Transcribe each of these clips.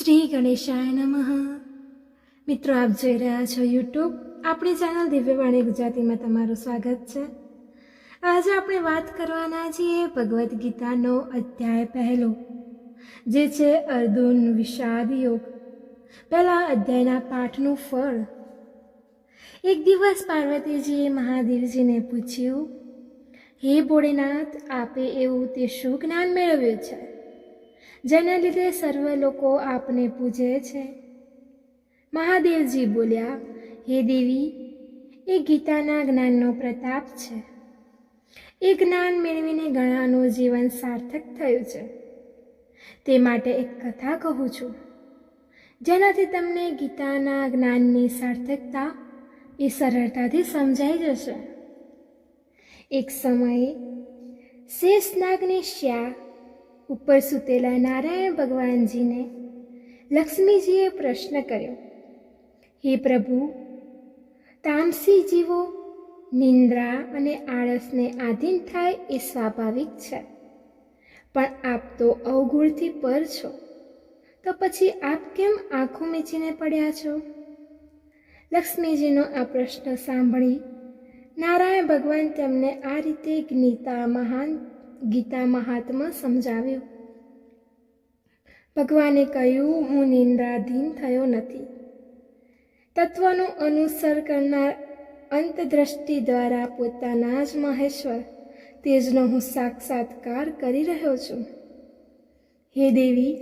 શ્રી ગણેશાય નમઃ. મિત્રો, આપ જોઈ રહ્યા છો યુટ્યુબ આપણી ચેનલ દિવ્યવાણી ગુજરાતીમાં તમારું સ્વાગત છે. આજે આપણે વાત કરવાના છીએ ભગવદ્ ગીતાનો અધ્યાય પહેલો, જે છે અર્જુન વિષાદ યોગ. પહેલા અધ્યાયના પાઠનું ફળ. એક દિવસ પાર્વતીજીએ મહાદેવજીને પૂછ્યું, હે ભોળેનાથ, આપે એવું તે શું જ્ઞાન મેળવ્યું છે? જેના લીધે સર્વ લોકો આપને પૂજે છે. મહાદેવજી બોલ્યા, હે દેવી, એ ગીતાના જ્ઞાનનો પ્રતાપ છે. એ જ્ઞાન મેળવીને ઘણાનું જીવન સાર્થક થયું છે. તે માટે એક કથા કહું છું. જેનાથી તમને ગીતાના જ્ઞાનની સાર્થકતા એ સરળતાથી સમજાઈ જશે. એક સમયે શેષનાગની શ્યા ઉપર સૂતેલા નારાયણ ભગવાનજીને લક્ષ્મીજીએ પ્રશ્ન કર્યો, હે પ્રભુ, તામસી જીવો નિંદ્રા અને આળસને આધીન થાય એ સ્વાભાવિક છે. પણ આપ તો અવગુણથી પર છો. તો પછી આપ કેમ આંખો મીચીને પડ્યા છો? લક્ષ્મીજીનો આ પ્રશ્ન સાંભળી નારાયણ ભગવાન તેમને આ રીતે ગીતા મહાન ગીતા મહાત્મા સમજાવ્યું. ભગવાને કહ્યું, હું નિંદ્રાધીન થયો નથી. તત્વનું અનુસર કરનાર અંતદ્રષ્ટિ દ્વારા પોતાના જ મહેશ્વર તેજનો હું સાક્ષાત્કાર કરી રહ્યો છું. હે દેવી,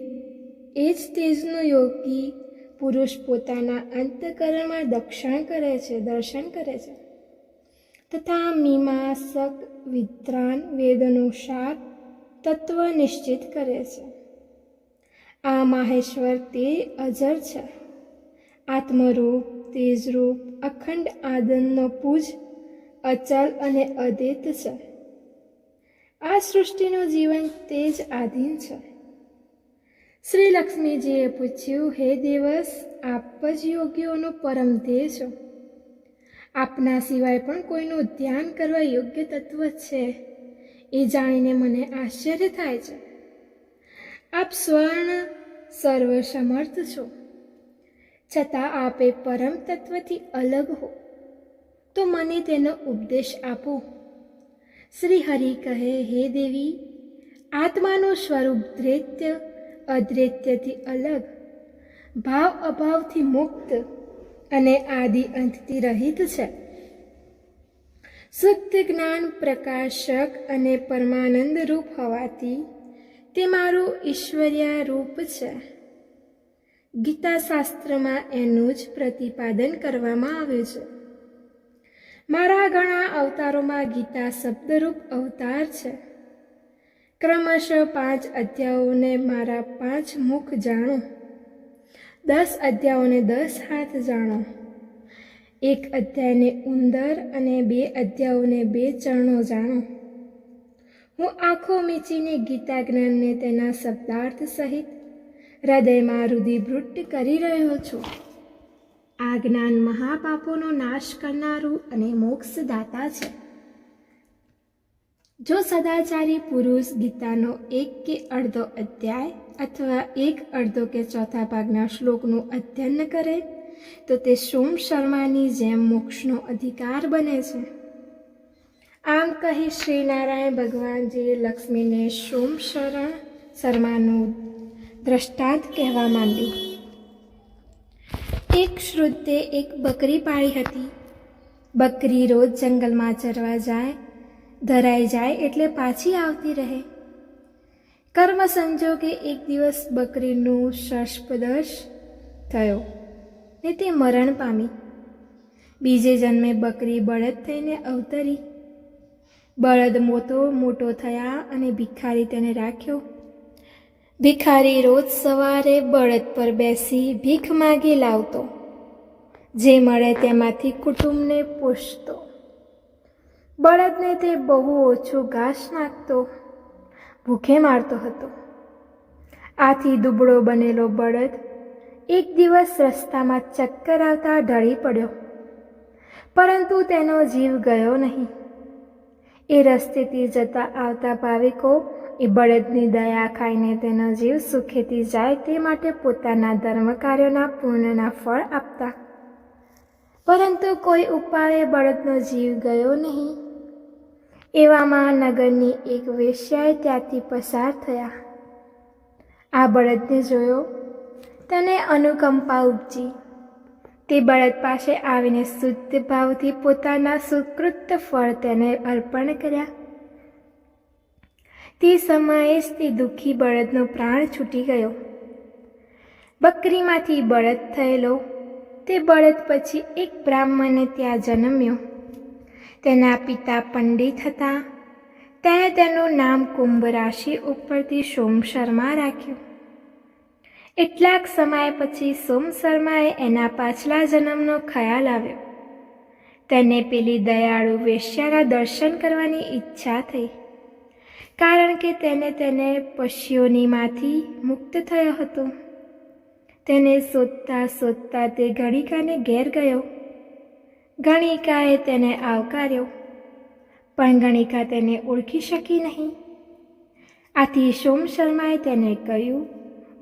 એ જ તેજનો યોગી પુરુષ પોતાના અંતકરણમાં દક્ષણ કરે છે, દર્શન કરે છે. તથા મીમાંસક વિદ્રાન વેદનુસાર તત્વ નિશ્ચિત કરે છે. આ માહેશ્વર તે અજર છે આત્મરૂપ તેજરૂપ અખંડ આદનનો પૂજ અચલ અને અદિત છે આ સૃષ્ટિનું જીવન તે જ આધીન છે. શ્રી લક્ષ્મીજીએ પૂછ્યું, હે દિવસ, આપ જ યોગીઓનું પરમ ધ્યેય છો? આપના સિવાય પણ કોઈનું ધ્યાન કરવા યોગ્ય તત્વ છે. એ જાણીને મને આશ્ચર્ય થાય છે. આપ સ્વર્ણ સર્વસમર્થ છો. છતાં આપે પરમ તત્વથી અલગ હો. તો મને તેનો ઉપદેશ આપો. શ્રી હરિ કહે, હે દેવી, આત્માનું સ્વરૂપ દ્રૈત્ય અદ્રૈત્યથી અલગ. ભાવ અભાવથી મુક્ત. અને આદિ અંતથી રહિત છે. શુદ્ધ જ્ઞાન પ્રકાશક અને પરમાનંદ રૂપ હોવાથી તે મારું ઈશ્વર્ય રૂપ છે. ગીતાશાસ્ત્રમાં એનું જ પ્રતિપાદન કરવામાં આવ્યું છે. મારા ઘણા અવતારોમાં ગીતા શબ્દરૂપ અવતાર છે. ક્રમશઃ પાંચ અધ્યાયોને મારા પાંચ મુખ જાણો. દસ અધ્યાયોને દસ હાથ જાણો. એક અધ્યાયને ઉંદર અને બે અધ્યાયોને બે ચરણો જાણો. હું આંખો મીચીને ગીતા જ્ઞાનને તેના શબ્દાર્થ સહિત હૃદયમાં રુધિભૃટ કરી રહ્યો છું. આ જ્ઞાન મહાપાપોનો નાશ કરનારું અને મોક્ષદાતા છે. જો સદાચારી પુરુષ ગીતાનો એક કે અડધો અધ્યાય અથવા એક અડધો કે ચોથા ભાગના શ્લોકનું અધ્યયન કરે, તો તે સોમ શર્માની જેમ મોક્ષનો અધિકાર બને છે. આમ કહી શ્રીનારાયણ ભગવાનજીએ લક્ષ્મીને સોમ શરણ શર્માનું દ્રષ્ટાંત કહેવા માંડ્યું. એક શ્રુદ્ધે એક બકરી પાળી હતી. બકરી રોજ જંગલમાં ચરવા જાય ધરાઈ જાય એટલે પાછી આવતી રહે. કર્મ સંજોગે એક દિવસ બકરીનું શર્ષપદશ થયો ને તે મરણ પામી. બીજે જન્મે બકરી બળદ થઈને અવતરી. બળદ મોટો મોટો થયા અને ભિખારી તેને રાખ્યો. ભિખારી રોજ સવારે બળદ પર બેસી ભીખ માગી લાવતો. જે મળે તેમાંથી કુટુંબને પોષતો. બળદને તે બહુ ઓછું ઘાસ નાખતો, ભૂખે મારતો હતો. આથી દુબળો બનેલો બળદ એક દિવસ રસ્તામાં ચક્કર આવતા ઢળી પડ્યો. પરંતુ તેનો જીવ ગયો નહીં. એ રસ્તેથી જતા આવતા ભાવિકો એ બળદની દયા ખાઈને તેનો જીવ સુખેથી જાય તે માટે પોતાના ધર્મ કાર્યોના પૂર્ણના ફળ આપતા. પરંતુ કોઈ ઉપાયે બળદનો જીવ ગયો નહીં. એવામાં નગરની એક વેશ્યાએ ત્યાંથી પસાર થયા. આ બળદને જોયો. તેને અનુકંપા ઉપજી. તે બળદ પાસે આવીને શુદ્ધ ભાવથી પોતાના સુકૃત ફળ તેને અર્પણ કર્યા. તે સમયે જ તે દુઃખી બળદનો પ્રાણ છૂટી ગયો. બકરીમાંથી બળદ થયેલો, તે બળદ પછી એક બ્રાહ્મણે ત્યાં જન્મ્યો. તેના પિતા પંડિત હતા. તેણે તેનું નામ કુંભ રાશિ ઉપરથી સોમ શર્મા રાખ્યું. એટલાક સમય પછી સોમ શર્માએ એના પાછલા જન્મનો ખ્યાલ આવ્યો. તેને પેલી દયાળુ વેશ્યાના દર્શન કરવાની ઈચ્છા થઈ. કારણ કે તેને તેને પશુઓનીમાંથી મુક્ત થયો હતો. તેને શોધતા શોધતા તે ગણિકાને ઘેર ગયો. ગણિકાએ તેને આવકાર્યો, પણ ગણિકા તેને ઓળખી શકી નહીં. આથી સોમ શર્માએ તેને કહ્યું,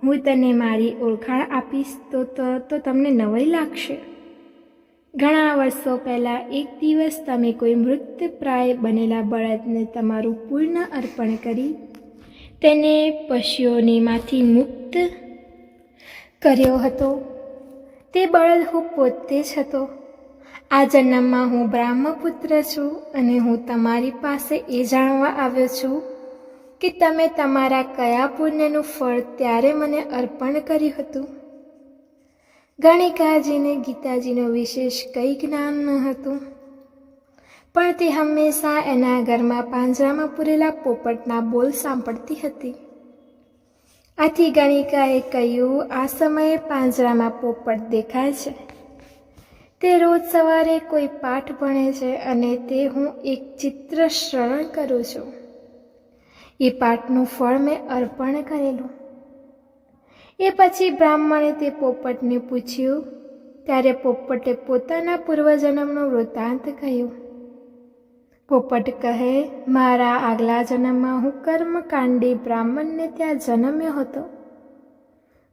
હું તને મારી ઓળખાણ આપીશ તો તો તમને નવાઈ લાગશે. ઘણા વર્ષો પહેલાં એક દિવસ તમે કોઈ મૃતપ્રાય બનેલા બળદને તમારું પૂર્ણ અર્પણ કરી, તેને પશુઓનીમાંથી મુક્ત કર્યો હતો. તે બળદ હું પોતે જ હતો. આ જન્મમાં હું બ્રાહ્મપુત્ર છું અને હું તમારી પાસે એ જાણવા આવ્યો છું કે તમે તમારા કયા પુણ્યનું ફળ ત્યારે મને અર્પણ કર્યું હતું? ગણિકાજીને ગીતાજીનો વિશેષ કંઈ જ્ઞાન ન હતું. પણ તે હંમેશા એના ઘરમાં પાંજરામાં પૂરેલા પોપટના બોલ સાંભળતી હતી. આથી ગણિકાએ કહ્યું, આ સમયે પાંજરામાં પોપટ દેખાય છે. તે રોજ સવારે કોઈ પાઠ ભણે છે અને તે હું એક ચિત્ર શ્રવણ કરું છું. એ પાઠનું ફળ મેં અર્પણ કરેલું. એ પછી બ્રાહ્મણે તે પોપટને પૂછ્યું, ત્યારે પોપટે પોતાના પૂર્વજન્મનો વૃત્તાંત કહ્યું. પોપટ કહે, મારા આગલા જન્મમાં હું કર્મકાંડી બ્રાહ્મણને ત્યાં જન્મ્યો હતો.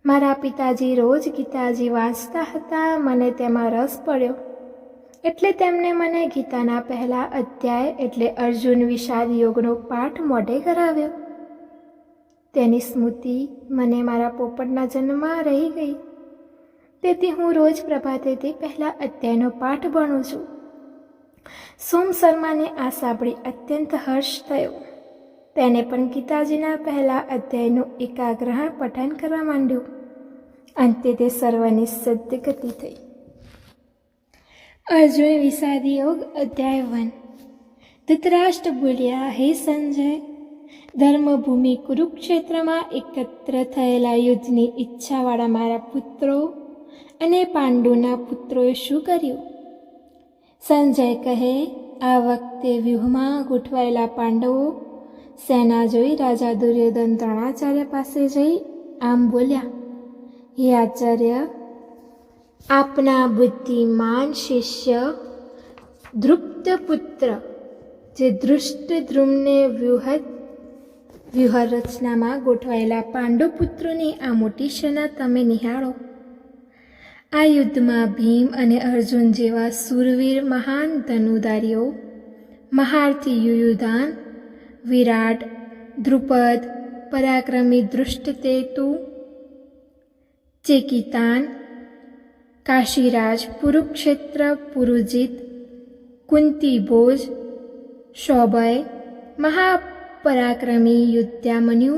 મારા પિતાજી રોજ ગીતાજી વાંચતા હતા, મને તેમાં રસ પડ્યો. એટલે તેમને મને ગીતાના પહેલા અધ્યાય એટલે અર્જુન વિષાદ યોગનો પાઠ મોઢે કરાવ્યો. તેની સ્મૃતિ મને મારા પોપટના જન્મમાં રહી ગઈ. તેથી હું રોજ પ્રભાતે તે પહેલા અધ્યાયનો પાઠ ભણું છું. સોમ શર્માને આ સાંભળી અત્યંત હર્ષ થયો. તેને પણ ગીતાજીના પહેલા અધ્યાયનું એકાગ્રહણ પઠન કરવા માંડ્યું. અંતે તે સર્વની સદ્ગતિ થઈ. અર્જુન વિષાદ યોગ અધ્યાય વન. ધૃતરાષ્ટ્ર બોલ્યા, હે સંજય, ધર્મભૂમિ કુરુક્ષેત્રમાં એકત્ર થયેલા યુદ્ધની ઈચ્છાવાળા મારા પુત્રો અને પાંડુના પુત્રોએ શું કર્યું? સંજય કહે, આ વખતે વ્યૂહમાં ગોઠવાયેલા પાંડવો સેના જોઈ રાજા દુર્યોધન દ્રોણાચાર્ય પાસે જઈ આમ બોલ્યા, હે આચાર્ય, આપના બુદ્ધિમાન શિષ્ય ધૃપ્ત પુત્ર જે દૃષ્ટ ધ્રુમને વ્યૂહત વ્યૂહરચનામાં ગોઠવાયેલા પાંડુપુત્રોની આ મોટી સેના તમે નિહાળો. આ યુદ્ધમાં ભીમ અને અર્જુન જેવા સુરવીર મહાન ધનુધારીઓ, મહારથી યુયુધાન વિરાટ, ધ્રુપદ, પરાક્રમી દૃષ્ટતેતુ ચેકિતાન, કાશીરાજ, પુરુક્ષેત્ર, પુરુજિત, કુંતી ભોજ શોભય, મહાપરાક્રમી યુદ્ધામન્યુ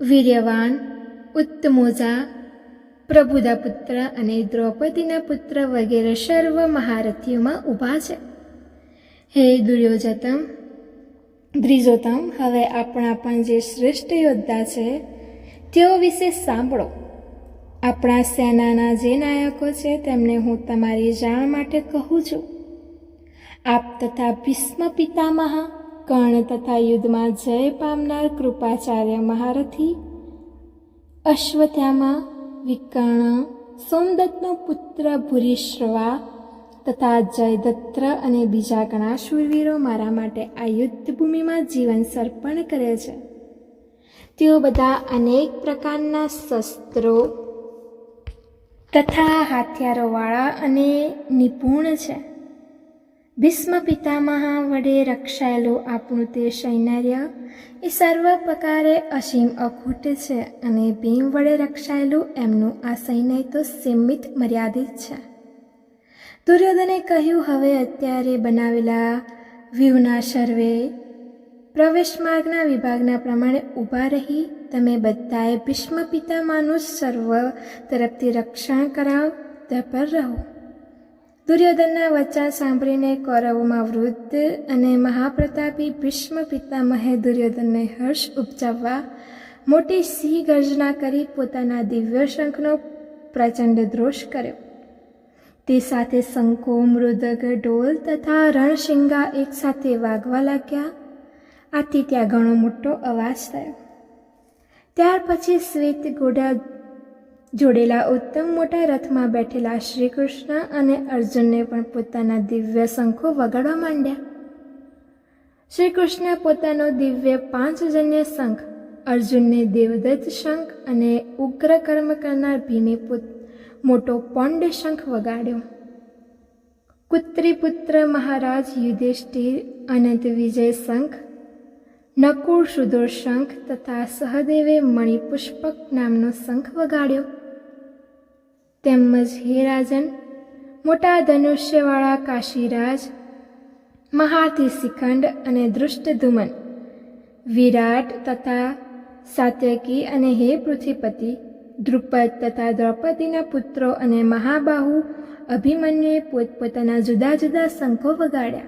વીર્યવાન, ઉત્તમોજા પ્રભુદા પુત્ર અને દ્રૌપદીના પુત્ર વગેરે સર્વ મહારથીઓમાં ઊભા છે. હે દુર્યોધતમ દ્રિજોતમ હવે આપણા પણ જે શ્રેષ્ઠ યોદ્ધા છે, તેઓ વિશે સાંભળો. આપણા સેનાના જે નાયકો છે, તેમને હું તમારી જાણ માટે કહું છું. આપ તથા ભીષ્મ પિતામહ, કર્ણ તથા યુદ્ધમાં જય પામનાર કૃપાચાર્ય મહારથી, અશ્વત્થામા વિકર્ણ સોમદત્તનો પુત્ર ભૂરિશ્રવા તથા જયદત્ત અને બીજા ઘણા શૂરવીરો મારા માટે આ યુદ્ધભૂમિમાં જીવન સર્પણ કરે છે. તેઓ બધા અનેક પ્રકારના શસ્ત્રો તથા હથિયારોવાળા અને નિપુણ છે. ભીષ્મ પિતામહ વડે રક્ષાયેલું આપણું તે સૈનાર્ય એ સર્વ પ્રકારે અસીમ અખૂટ છે અને ભીમ વડે રક્ષાયેલું એમનું આ સૈન્ય તો સીમિત મર્યાદિત છે. દુર્યોધને કહ્યું, હવે અત્યારે બનાવેલા વ્યૂહના સર્વે પ્રવેશ માર્ગના વિભાગના પ્રમાણે ઊભા રહી, તમે બધાએ ભીષ્મ પિતામાનું સર્વ તરફથી રક્ષણ કરાવ તપર રહો. દુર્યોધનના વચન સાંભળીને કૌરવોમાં વૃદ્ધ અને મહાપ્રતાપી ભીષ્મ પિતામહે દુર્યોધનને હર્ષ ઉપજાવવા, મોટી સિંહ ગર્જના કરી પોતાના દિવ્ય શંખનો પ્રચંડ દ્રોષ કર્યો. તે સાથે શંકો મૃદગ, ઢોલ તથા રણશિંગા એકસાથે વાગવા લાગ્યા. આથી ત્યાં ઘણો મોટો અવાજ થયો. ત્યાર પછી શ્વેત ઘોડા જોડેલા ઉત્તમ મોટા રથમાં બેઠેલા શ્રી કૃષ્ણ અને અર્જુનને પણ પોતાના દિવ્ય શંખો વગાડવા માંડ્યા. શ્રી કૃષ્ણ પોતાનો દિવ્ય પાંચજન્ય શંખ, અર્જુનને દેવદત્ત શંખ અને ઉગ્ર કર્મ કરનાર ભીમે પોત મોટો પોંડ શંખ વગાડ્યો. કુત્રીપુત્ર મહારાજ યુધિષ્ઠિર, અનંત વિજય શંખ, નકુળ સુદોર શંખ તથા સહદેવે મણિપુષ્પક નામનો શંખ વગાડ્યો. તેમજ હે રાજન, મોટા ધનુષ્યવાળા કાશીરાજ મહાથી શિખંડ અને દૃષ્ટધુમન વિરાટ તથા સાત્યકી અને હે પૃથ્વીપતિ દ્રુપદ તથા દ્રૌપદીના પુત્રો અને મહાબાહુ અભિમન્યુએ પોતપોતાના જુદા જુદા શંખો વગાડ્યા.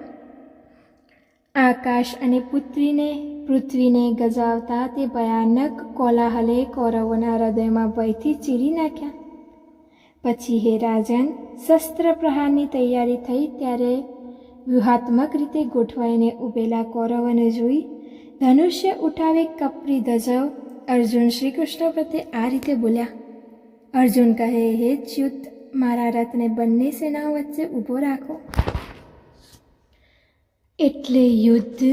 આકાશ અને પુત્રીને પૃથ્વીને ગજાવતા તે ભયાનક કોલાહલે કૌરવોના હૃદયમાં ભયથી ચીરી નાખ્યા. પછી હે રાજન, શસ્ત્ર પ્રહારની તૈયારી થઈ ત્યારે વ્યૂહાત્મક રીતે ગોઠવાઈને ઊભેલા કૌરવોને જોઈ ધનુષ્ય ઉઠાવી કપરી ધજવ અર્જુન શ્રી કૃષ્ણ પ્રત્યે આ રીતે બોલ્યા, અર્જુન કહે, હે ચ્યુત, મારા રથને બંને સેનાઓ વચ્ચે ઊભો રાખો. એટલે યુદ્ધ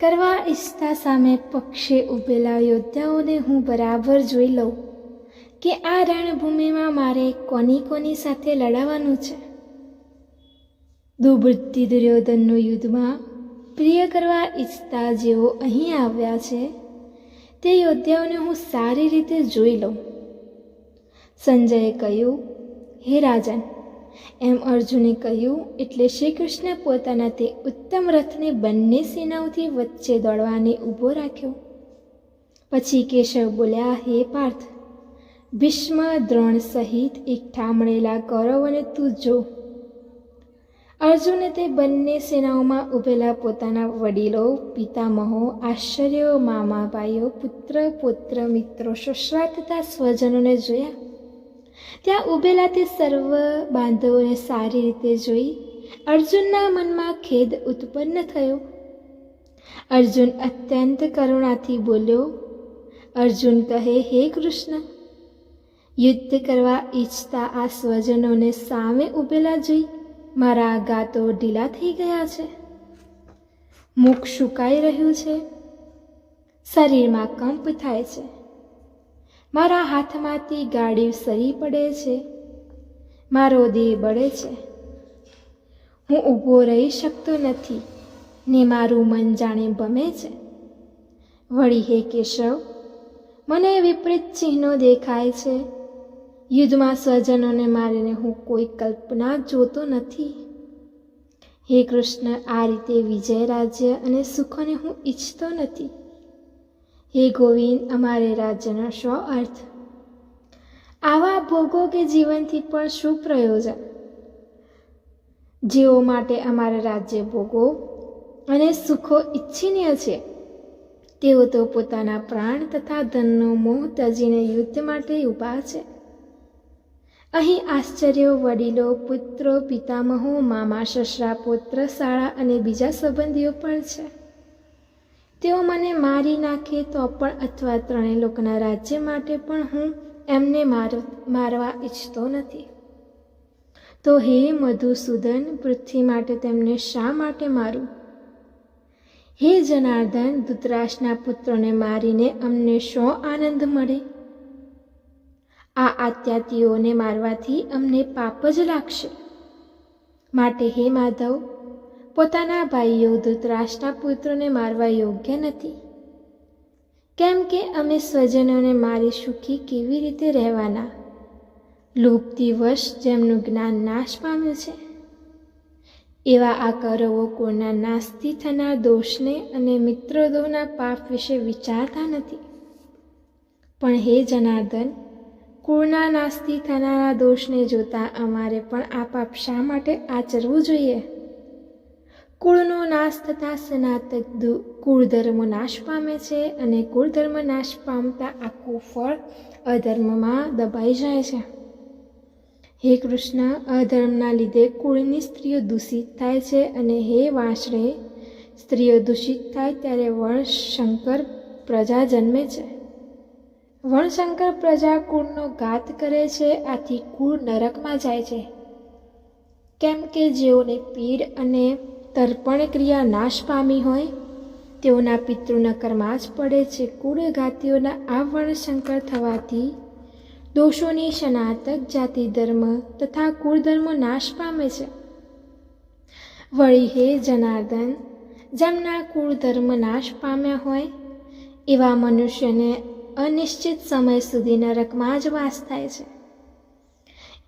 કરવા ઈચ્છતા સામે પક્ષે ઊભેલા યોદ્ધાઓને હું બરાબર જોઈ લઉં કે આ રણભૂમિમાં મારે કોની કોની સાથે લડાવવાનું છે. દુબુદ્ધિ દુર્યોધનનું યુદ્ધમાં પ્રિય કરવા ઈચ્છતા જેઓ અહીં આવ્યા છે તે યોદ્ધાઓને હું સારી રીતે જોઈ લઉં. સંજયે કહ્યું, હે રાજન, એમ અર્જુને કહ્યું, એટલે શ્રી કૃષ્ણ પોતાના તે ઉત્તમ રથને બંને સેનાઓથી વચ્ચે દોડવાને ઊભો રાખ્યો. પછી કેશવ બોલ્યા, હે પાર્થ, ભીષ્મ દ્રોણ સહિત એકઠા મળેલા કૌરવોને તું જો. અર્જુને તે બંને સેનાઓમાં ઊભેલા પોતાના વડીલો, પિતામહો, આશ્ચર્યો મામા ભાઈઓ પુત્ર પુત્ર, મિત્રો સસરા તથા સ્વજનોને જોયા. ત્યાં ઊભેલા તે સર્વ બાંધવોને સારી રીતે જોઈ. અર્જુનના મનમાં ખેદ ઉત્પન્ન થયો. અર્જુન અત્યંત કરુણાથી બોલ્યો, અર્જુન કહે, હે કૃષ્ણ, યુદ્ધ કરવા ઈચ્છતા આ સ્વજનોને સામે ઊભેલા જોઈ. મારા ગાતો ઢીલા થઈ ગયા છે. મુખ સુકાઈ રહ્યું છે. શરીરમાં કંપ થાય છે. મારા હાથમાંથી ગાડી સરી પડે છે. મારો દેહ બળે છે. હું ઊભો રહી શકતો નથી. ને મારું મન જાણે ભમે છે. વળી હે કેશવ, મને વિપરીત ચિહ્નો દેખાય છે. યુદ્ધમાં સ્વજનોને મારીને હું કોઈ કલ્પના જોતો નથી. હે કૃષ્ણ, આ રીતે વિજય રાજ્ય અને સુખોને હું ઈચ્છતો નથી. હે ગોવિંદ, અમારે રાજ્યનો શો અર્થ? આવા ભોગો કે જીવનથી પણ શું પ્રયોજન? જેઓ માટે અમારે રાજ્ય ભોગો અને સુખો ઈચ્છનીય છે, તેઓ તો પોતાના પ્રાણ તથા ધનનો મોહ તજીને યુદ્ધ માટે ઊભા છે. અહીં આશ્ચર્યો વડીલો, પુત્રો, પિતામહો, મામા, સસરા, પુત્ર, શાળા અને બીજા સંબંધીઓ પણ છે. તેઓ મને મારી નાખે તો પણ અથવા ત્રણેય લોકોના રાજ્ય માટે પણ હું એમને માર, મારવા ઈચ્છતો નથી. તો હે મધુસૂદન, પૃથ્વી માટે તેમને શા માટે મારું? હે જનાર્દન, ધૃતરાષ્ટ્રના પુત્રોને મારીને અમને શો આનંદ મળે? આ આત્યાતીઓને મારવાથી અમને પાપ જ લાગશે. માટે હે માધવ, પોતાના ભાઈઓ ધૃતરાષ્ટ્રના પુત્રોને મારવા યોગ્ય નથી. કેમ કે અમે સ્વજનોને મારી સુખી કેવી રીતે રહેવાના? લુપ્તિવશ વશ જેમનું જ્ઞાન નાશ પામ્યું છે. એવા આ કૌરવો કોના નાસ્તી થનાર દોષને અને મિત્રદોના પાપ વિશે વિચારતા નથી. પણ હે જનાર્દન કુળના નાશથી થનારા દોષને જોતા અમારે પણ આ પાપ શા માટે આચરવું જોઈએ? કુળનો નાશ થતાં સનાતક કુળધર્મ નાશ પામે છે અને કુળધર્મ નાશ પામતા આખું ફળ અધર્મમાં દબાઈ જાય છે. હે કૃષ્ણ, અધર્મના લીધે કુળની સ્ત્રીઓ દૂષિત થાય છે અને હે વાંસળે, સ્ત્રીઓ દૂષિત થાય ત્યારે વર્ણશંકર પ્રજા જન્મે છે. વર્ણશંકર પ્રજા કુળનો ઘાત કરે છે, આથી કુળ નરકમાં જાય છે. કેમ કે જેઓને પીડ અને તર્પણ ક્રિયા નાશ પામી હોય, તેઓના પિતૃના કર્મા જ પડે છે. કુળઘાતીઓના આ વર્ણશંકર થવાથી દોષોની સનાતક જાતિ ધર્મ તથા કુળધર્મ નાશ પામે છે. વળી હે જનાર્દન, જેમના કુળધર્મ નાશ પામ્યા હોય, એવા મનુષ્યને અનિશ્ચિત સમય સુધી નરકમાં જ વાસ થાય છે.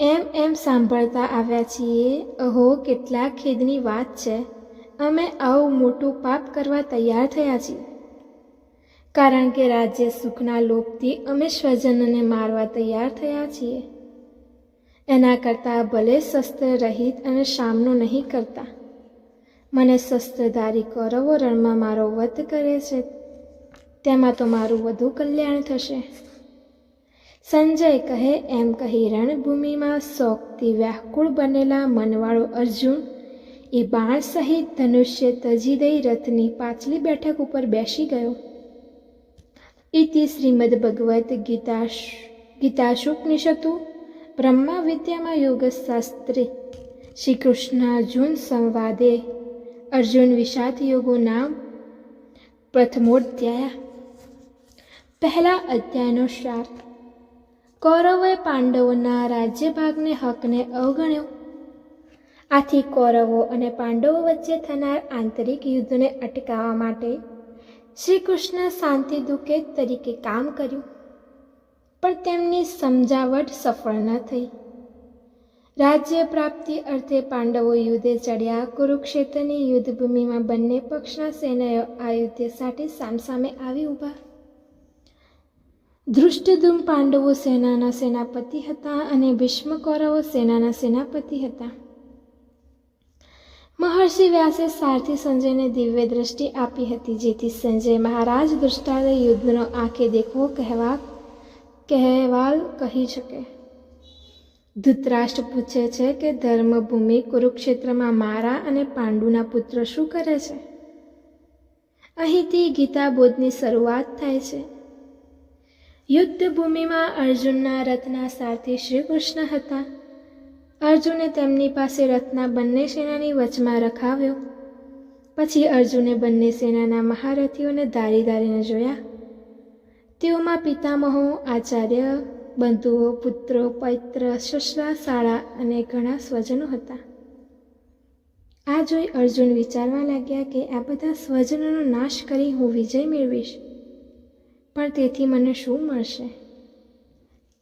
એમ એમ સાંભળતા આવ્યા છીએ, અહો કેટલા ખેદની વાત છે. અમે આવું મોટું પાપ કરવા તૈયાર થયા છીએ. કારણ કે રાજ્ય સુખના લોભથી અમે સ્વજનને મારવા તૈયાર થયા છીએ. એના કરતાં ભલે શસ્ત્ર રહિત અને સામનો નહીં કરતા. મને શસ્ત્રધારી કૌરવો રણમાં મારો વધ કરે છે. તેમાં તો મારું વધુ કલ્યાણ થશે. સંજય કહે, એમ કહી રણભૂમિમાં શોકથી વ્યાકુળ બનેલા મનવાળો અર્જુન, એ બાણ સહિત ધનુષ્ય તજી દઈ રથની પાછલી બેઠક ઉપર બેસી ગયો. ઇતિ શ્રીમદ ભગવદ્ ગીતા ગીતાશુપનિષતુ બ્રહ્મા વિદ્યામાં યોગશાસ્ત્રે શ્રી કૃષ્ણ અર્જુન સંવાદે અર્જુન વિષાદ યોગો નામ પ્રથમોધ્યાય પહેલા અધ્યાયનો સાર કૌરવોએ પાંડવોના રાજ્યભાગને હકને અવગણ્યો. આથી કૌરવો અને પાંડવો વચ્ચે થનાર આંતરિક યુદ્ધને અટકાવવા માટે શ્રી કૃષ્ણ શાંતિ દુકેત તરીકે કામ કર્યું. પણ તેમની સમજાવટ સફળ ન થઈ. રાજ્ય પ્રાપ્તિ અર્થે પાંડવો યુદ્ધે ચડ્યા. કુરુક્ષેત્રની યુદ્ધભૂમિમાં બંને પક્ષના સેનાઓ આ યુદ્ધ સાથે સામસામે આવી ઊભા. ધૃષ્ટધુમ પાંડવો સેનાના સેનાપતિ હતા અને ભીષ્મ કૌરવો સેનાના સેનાપતિ હતા. મહર્ષિ વ્યાસે સારથી સંજયને દિવ્ય દ્રષ્ટિ આપી હતી, જેથી સંજય મહારાજ દૃષ્ટાલય યુદ્ધનો આંખે દેખવો કહેવા કહેવાલ કહી શકે. ધૃતરાષ્ટ્ર પૂછે છે કે ધર્મભૂમિ કુરુક્ષેત્રમાં મારા અને પાંડુના પુત્ર શું કરે છે? અહીંથી ગીતા બોધની શરૂઆત થાય છે. યુદ્ધ ભૂમિમાં અર્જુનના રથના સારથી શ્રી કૃષ્ણ હતા. અર્જુને તેમની પાસે રથના બંને સેનાની વચમાં રખાવ્યો. પછી અર્જુને બંને સેનાના મહારથીઓને ધારી ધારીને જોયા. તેઓમાં પિતામહો, આચાર્ય, બંધુઓ, પુત્રો પૈત્ર સસરા, શાળા અને ઘણા સ્વજનો હતા. આ જોઈ અર્જુન વિચારવા લાગ્યા કે આ બધા સ્વજનોનો નાશ કરી હું વિજય મેળવીશ. પણ તેથી મને શું મળશે?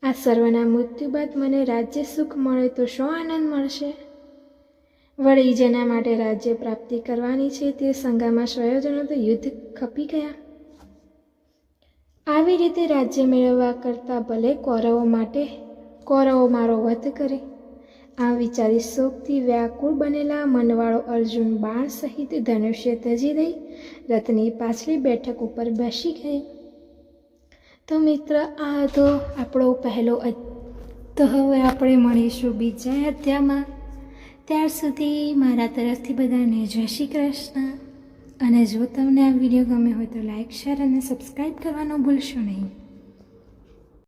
આ સર્વના મૃત્યુ બાદ મને રાજ્ય સુખ મળે તો શું આનંદ મળશે? વળી જેના માટે રાજ્ય પ્રાપ્તિ કરવાની છે તે સંગામાં સ્વયોજનો તો યુદ્ધ ખપી ગયા. આવી રીતે રાજ્ય મેળવવા કરતાં ભલે કૌરવો માટે, કૌરવો મારો વધ કરે. આ વિચારી શોકથી વ્યાકુળ બનેલા મનવાળો અર્જુન બાણ સહિત ધનુષ્ય તજી દઈ રથની પાછલી બેઠક ઉપર બેસી ગયો. તો મિત્ર, આ હતો આપણો પહેલો તો હવે આપણે મળીશું બીજા અધ્યામાં ત્યાર સુધી મારા તરફથી બધાને જય શ્રી કૃષ્ણ. અને જો તમને આ વીડિયો ગમે હોય તો લાઇક શેર અને સબસ્ક્રાઈબ કરવાનું ભૂલશો નહીં.